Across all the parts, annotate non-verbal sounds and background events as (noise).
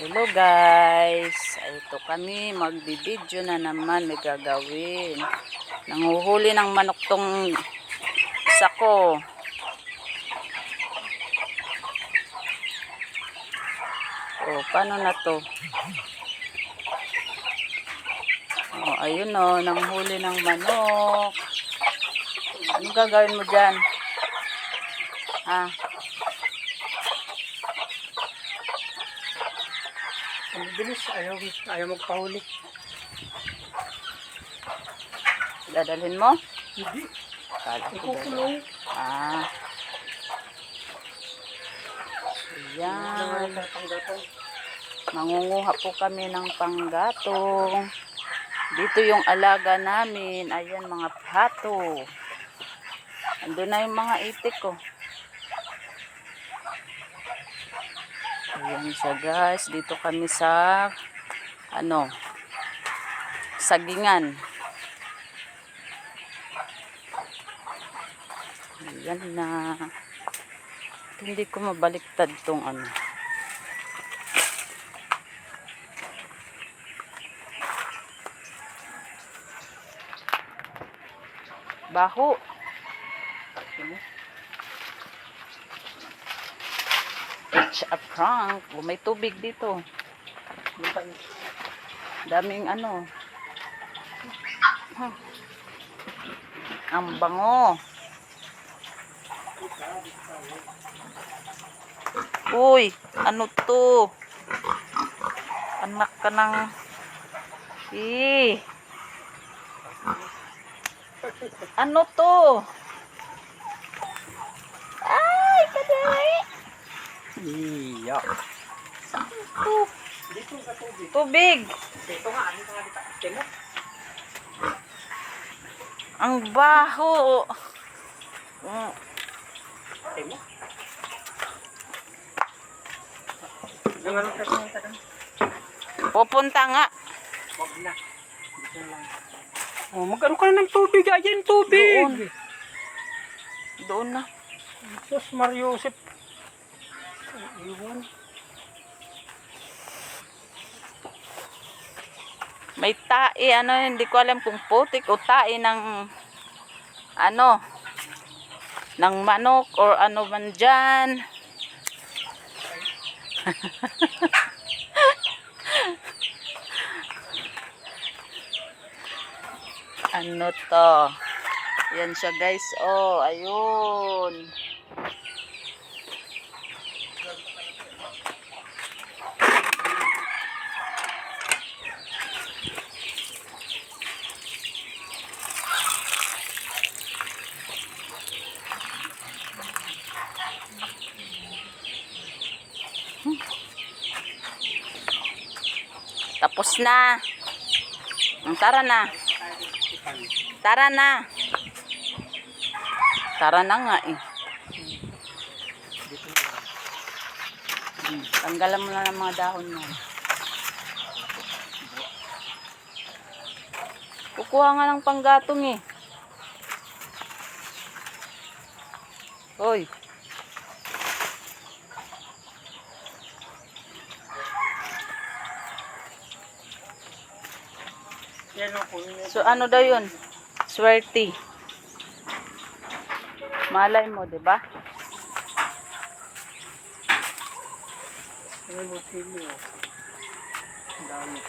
Hello guys, ito kami magbibideo na naman may gagawin. Nanguhuli ng manok tong isa ko. Oh, paano na to? Oh, ayun oh, nanghuli ng manok. Anong gagawin mo dyan? Ha? Bilis, ayaw, ayaw magpahuli. Dadalhin mo? Hindi, Kala ko ikukulong. Ah. Ayan. Mangunguha po kami ng panggatong. Dito yung alaga namin. Ayan mga pato. Ando na yung mga itik ko. Ayan siya guys. Dito kami sa ano sagingan. Ayan na. Hindi ko mabaliktad tong ano. Baho. It's a prank. Oh, may tubig dito. Daming ano. Hmm. Ang bango. Uy, ano to? Anak ka ng... Eh. Ano to? Ay, kadali. Iya. Tubig. Ang baho. Tagang? Pupunta nga. Oh, magano ka na ng tubig? Ayan, tubig! Doon. Doon na. Diyos, Mariosep. Iwan. May tae, ano, hindi ko alam kung putik o tae ng, ano, ng manok or ano man dyan. (laughs) ano to? Yan siya guys. Oh, ayun. Tapos na. Mm, Tara na. Tara na. Tara na nga eh. Mm, Tanggalan mo na ng mga dahon mo. Kukuha nga ng panggatong eh. Hoy. Yan o, kunin mo. So ano daw yun? Swerte. Malay mo, 'di ba? Kunin mo sili o. Ang dami.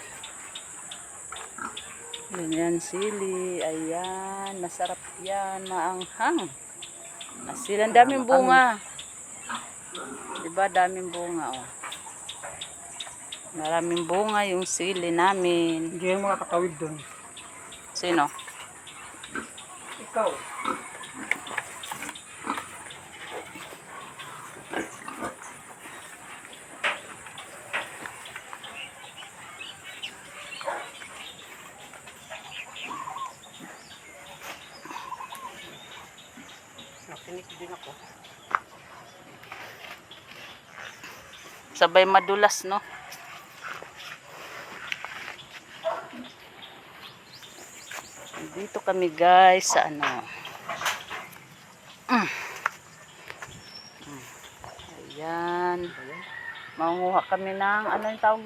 Yan sili. Ayan, masarap yan, maanghang. Sila daming bunga. 'Di ba? Daming bunga oh. Maraming bunga yung sili namin. Hindi mo makakawid doon. Sino? Ikaw. Nakinig din ako. Sabay madulas, no? Dito kami guys sa ano. Mm. Mm. Ayan. Manguha kami ng ano yung tawag